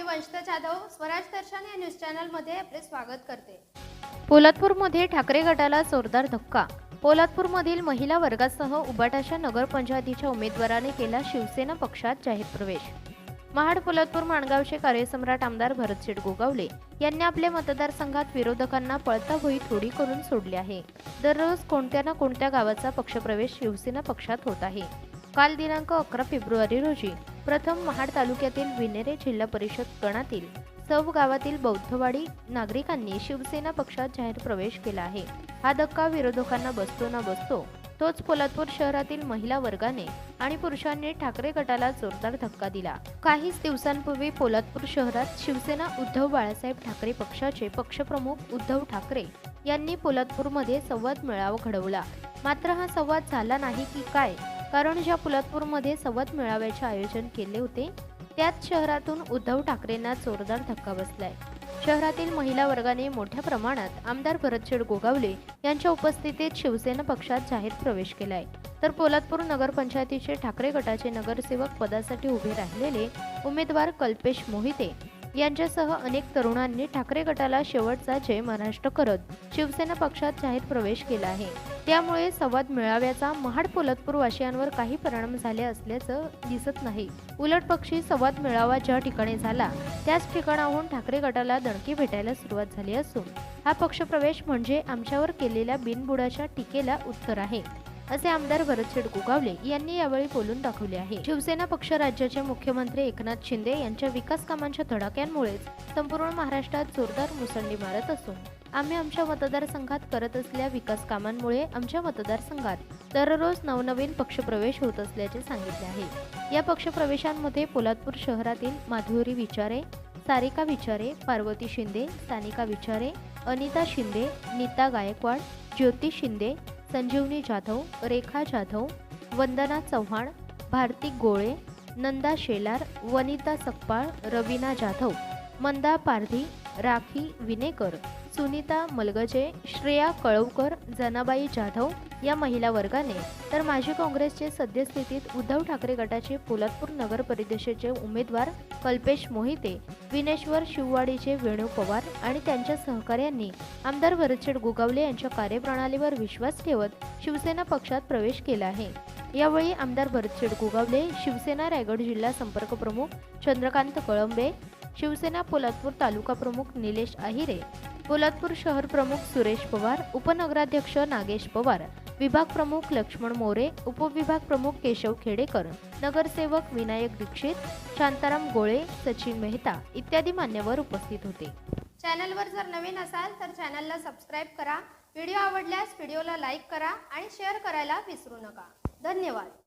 मी वंशिता जाधव स्वराज दर्शन या न्यूज चॅनलमध्ये आपले स्वागत करते. पोलादपूरमध्ये ठाकरे गटाला जोरदार धक्का. पोलादपूरमधील महिला वर्गासह उबाटाशा नगरपंचायतीच्या उमेदवाराने केला शिवसेना पक्षात जाहीर प्रवेश. महाड पोलादपूर माणगावचे कार्यसम्राट आमदार भरतशेठ गोगावले यांनी आपल्या मतदारसंघात विरोधकांना पळता भोई थोडी करून सोडली आहे. दररोज कोणत्या ना कोणत्या गावाचा पक्षप्रवेश शिवसेना पक्षात होत आहे. काल दिनांक अकरा फेब्रुवारी रोजी प्रथम महाड तालुक्यातील विनेरे जिल्हा परिषद गणातील सव गावातील बौद्धवाडी नागरिकांनी शिवसेना पक्षात जाहीर प्रवेश केला आहे. हा धक्का विरोधकांना बसतो ना बसतो तोच पोलादपूर शहरातील महिला वर्गाने आणि पुरुषांनी ठाकरे गटाला जोरदार धक्का दिला. काहीच दिवसांपूर्वी पोलादपूर शहरात शिवसेना उद्धव बाळासाहेब ठाकरे पक्षाचे पक्षप्रमुख उद्धव ठाकरे यांनी पोलादपूरमध्ये संवाद मेळावा घडवला. मात्र हा संवाद झाला नाही की काय कारण ज्या पुलतपूरमध्ये संवाद मेळाव्याचे आयोजन केले होते त्याच शहरातून उद्धव ठाकरेंना जोरदार धक्का बसलाय. शहरातील महिला वर्गाने मोठ्या प्रमाणात आमदार भरतशेड गोगावले यांच्या उपस्थितीत शिवसेना पक्षात जाहीर प्रवेश केलाय. तर पोलादपूर नगरपंचायतीचे ठाकरे गटाचे नगरसेवक पदासाठी उभे राहिलेले उमेदवार कल्पेश मोहिते यांच्यासह अनेक तरुणांनी ठाकरे गटाला शेवटचा जय महाराष्ट्र करत शिवसेना पक्षात जाहीर प्रवेश केला आहे. त्यामुळे संवाद मेळाव्याचा महाड पोलादपूर वाशियांवर काही परिणाम झाले असल्याचं दिसत नाही. उलट पक्षी संवाद मेळावा ज्या ठिकाणी झाला त्याच ठिकाणाहून ठाकरे गटाला दणकी भेटायला सुरुवात झाली असून हा पक्षप्रवेश म्हणजे आमच्यावर केलेल्या बिनबुडाच्या टीकेला उत्तर आहे असे आमदार भरतशेठ गोगावले यांनी यावेळी बोलून दाखवले आहे. शिवसेना पक्ष राज्याचे मुख्यमंत्री एकनाथ शिंदे यांच्या विकास कामांच्या धडाक्यांमुळेच संपूर्ण महाराष्ट्रात जोरदार मुसंडी मारत असून आम्ही आमच्या मतदारसंघात करत असलेल्या विकास कामांमुळे आमच्या मतदारसंघात दररोज नवनवीन पक्षप्रवेश होत असल्याचे सांगितले आहे. या पक्षप्रवेशांमध्ये पोलादपूर शहरातील माधुरी विचारे सारिका विचारे पार्वती शिंदे सानिका विचारे अनिता शिंदे नीता गायकवाड ज्योती शिंदे संजीवनी जाधव रेखा जाधव वंदना चव्हाण भारती गोळे नंदा शेलार वनिता सकपाळ रवीना जाधव मंदा पारधी राखी विनेकर सुनीता मलगजे श्रेया कळवकर जनाबाई जाधव या महिला वर्गाने तर माजी काँग्रेसचे सद्यस्थितीत उद्धव ठाकरे गटाचे पोलादपूर नगर परिषदेचे उमेदवार कल्पेश मोहिते विनेश्वर शिववाडीचे वेणू पवार आणि त्यांच्या सहकाऱ्यांनी आमदार वरचेड गोगावले यांच्या कार्यप्रणालीवर विश्वास ठेवत शिवसेना पक्षात प्रवेश केला आहे. यावेळी आमदार भरतशेड गोगावले शिवसेना रायगड जिल्हा संपर्क प्रमुख चंद्रकांत कळंबे शिवसेना पोलादपूर तालुका प्रमुख निलेश आहिरे पोलादपूर शहर प्रमुख सुरेश पवार उपनगराध्यक्ष नागेश पवार विभाग प्रमुख लक्ष्मण मोरे उपविभाग प्रमुख केशव खेडेकर नगरसेवक विनायक दीक्षित शांताराम गोळे सचिन मेहता इत्यादी मान्यवर उपस्थित होते. चॅनलवर जर नवीन असाल तर चॅनलला सबस्क्राईब करा. व्हिडिओ आवडल्यास व्हिडिओला लाईक करा आणि शेअर करायला विसरू नका. धन्यवाद.